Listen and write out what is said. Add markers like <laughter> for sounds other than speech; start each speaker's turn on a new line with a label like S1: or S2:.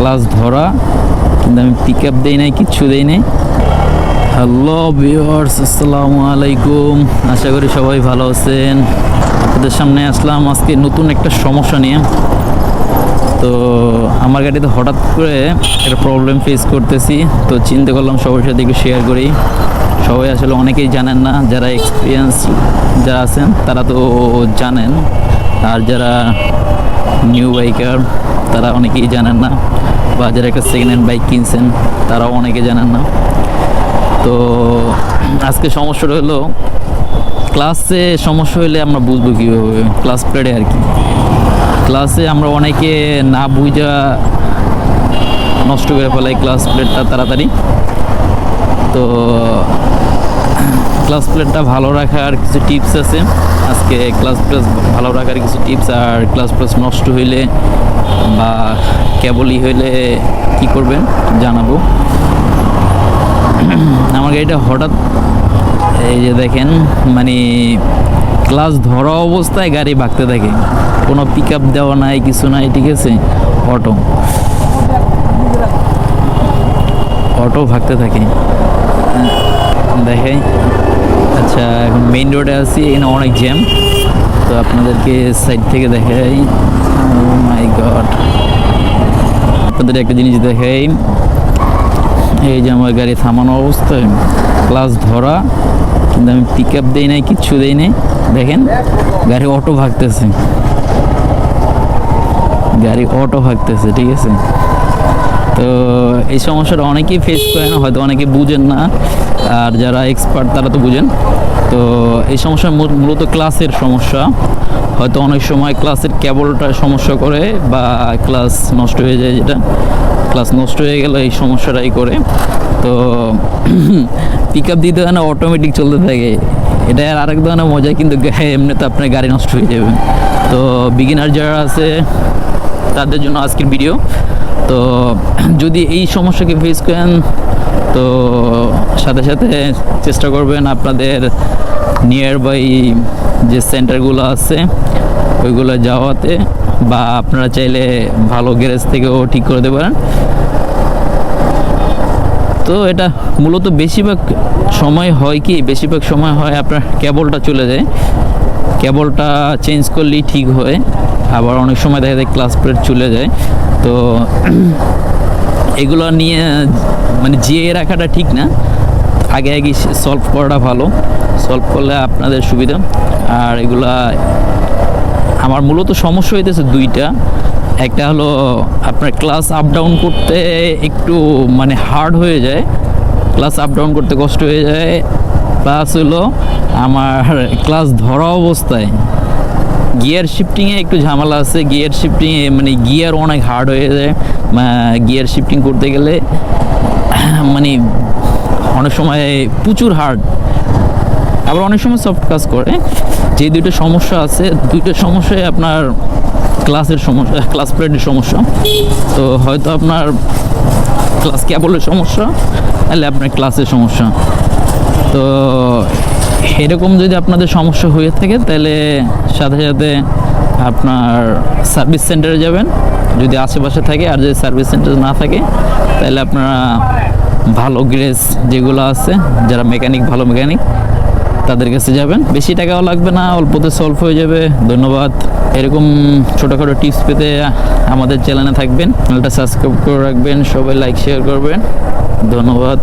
S1: Class ধরা, কিন্তু আমি পিক আপ দিই নাই, কিচ্ছু দিই নাই। হ্যালো ভিউয়ার্স আসসালামু আলাইকুম। আশা করি সবাই ভালো আছেন। আপনাদের সামনে আসলাম আজকে নতুন একটা সমস্যা নিয়ে। তো আমার গাড়িতে হঠাৎ করে একটা প্রবলেম ফেস করতেছি। তো চিন্তা করলাম সবার সাথে একটু শেয়ার করি। সবাই আসলে অনেকেই জানেন না, যারা এক্সপিরিয়েন্স যারা আছেন, তারা তো জানেন। আর যারা নিউ বাইকার তারা অনেকেই জানেন না। বা যারা একটা সেকেন্ড হ্যান্ড বাইক কিনছেন, তারাও অনেকে জানেন না। তো আজকে সমস্যাটা হলো ক্লাসে সমস্যা হলে আমরা বুঝব কীভাবে ক্লাস প্লেডে আর কি। ক্লাসে আমরা অনেকে না বুঝা নষ্ট করে ফেলাই ক্লাস প্লেটটা তাড়াতাড়ি। তো ক্লাস প্লেটটা ভালো রাখার কিছু টিপস আছে। আজকে ক্লাস প্লেস ভালো রাখার কিছু টিপস আর ক্লাস প্লেস নষ্ট হইলে বা কেবলই হইলে কি করবেন জানাব। আমার গাড়িটা হঠাৎ এই যে দেখেন মানে ক্লাস ধরা অবস্থায় গাড়ি ভাগতে থাকে। কোনো পিক আপ দেওয়া নাই, কিছু নাই, ঠিক আছে? অটো। অটো ভাগতে থাকে। দেখে আচ্ছা এখন মেইন রোডে আছি, এখানে অনেক জ্যাম তো আপনাদেরকে সাইড থেকে দেখাই মাই গড আপনাদের একটা জিনিস দেখাই, এই যে আমার গাড়ি থামানো অবস্থায় ক্লাস ধরা, কিন্তু আমি পিক আপ দিই নাই, কিচ্ছু দিই নাই। দেখেন, গাড়ি অটো ভাগতেছে। গাড়ি অটো ভাগতেছে, ঠিক আছে? তো এই সমস্যাটা অনেকেই ফেস করেন হয়তো অনেকে বুঝেন না। আর যারা এক্সপার্ট তারা তো বুঝেন। তো এই সমস্যা মূল- মূলত ক্লাসের সমস্যা। হয়তো অনেক সময় ক্লাসের কেবলটা সমস্যা করে বা ক্লাস নষ্ট হয়ে যায় যেটা। ক্লাস নষ্ট হয়ে গেলে এই সমস্যাটাই করে। তো <clears throat> পিক আপ দিতে হয় না অটোমেটিক চলতে থাকে। এটা আর আরেক ধরনের মজা, কিন্তু গা- এমনিতে আপনার গাড়ি নষ্ট হয়ে যাবে। তো বিগিনার যারা আছে, তাদের জন্য আজকের ভিডিও তো <clears throat> যদি এই সমস্যাকে ফেস করেন, তো সাথে সাথে চেষ্টা করবেন আপনাদের নিয়ার বাই যে সেন্টারগুলো আছে, ওইগুলো যাওয়াতে বা আপনারা চাইলে ভালো গ্যারেজ থেকেও ঠিক করে দিতে পারেন। তো এটা মূলত বেশিরভাগ সময় হয় কি, বেশিরভাগ সময় হয় আপনার কেবলটা চলে যায়। কেবলটা চেঞ্জ করলেই ঠিক হয়, আবার অনেক সময় দেখা যায় ক্লাস প্লেট চলে যায়। তো এগুলো নিয়ে মানে জিয়ে রাখাটা ঠিক না। আগে আগে সলভ করাটা ভালো। সলভ করলে আপনাদের সুবিধা। আর এগুলা আমার মূলত সমস্যা হইতেছে দুইটা। একটা হলো আপনার ক্লাস আপ ডাউন করতে একটু মানে হার্ড হয়ে যায়। ক্লাস আপ ডাউন করতে কষ্ট হয়ে যায়। প্লাস হলো আমার ক্লাস ধরা অবস্থায় গিয়ার শিফটিংয়ে একটু ঝামেলা আছে। গিয়ার শিফটিংয়ে মানে গিয়ার অনেক হার্ড হয়ে যায়। গিয়ার শিফটিং করতে গেলে মানে অনেক সময় প্রচুর হার্ড আবার অনেক সময় সফট কাজ করে। যে দুইটা সমস্যা আছে, দুইটা সমস্যায় আপনার ক্লাসের সমস্যা ক্লাস প্লেটের সমস্যা। তো হয়তো আপনার ক্লাস কেবলের সমস্যা তাহলে আপনার ক্লাসের সমস্যা। তো এরকম যদি আপনাদের সমস্যা হয়ে থাকে, তাহলে সাথে সাথে আপনার সার্ভিস সেন্টারে যাবেন। যদি আশেপাশে থাকে আর যদি সার্ভিস সেন্টার না থাকে, তাহলে আপনারা ভালো গ্রেস যেগুলো আছে, যারা মেকানিক ভালো মেকানিক তাদের কাছে যাবেন। বেশি টাকাও লাগবে না, অল্পতে সলভ হয়ে যাবে। ধন্যবাদ। এরকম ছোটোখাটো টিপস পেতে আমাদের চ্যানেলে থাকবেন। চ্যানেলটা সাবস্ক্রাইব করে রাখবেন, সবাই লাইক শেয়ার করবেন। ধন্যবাদ।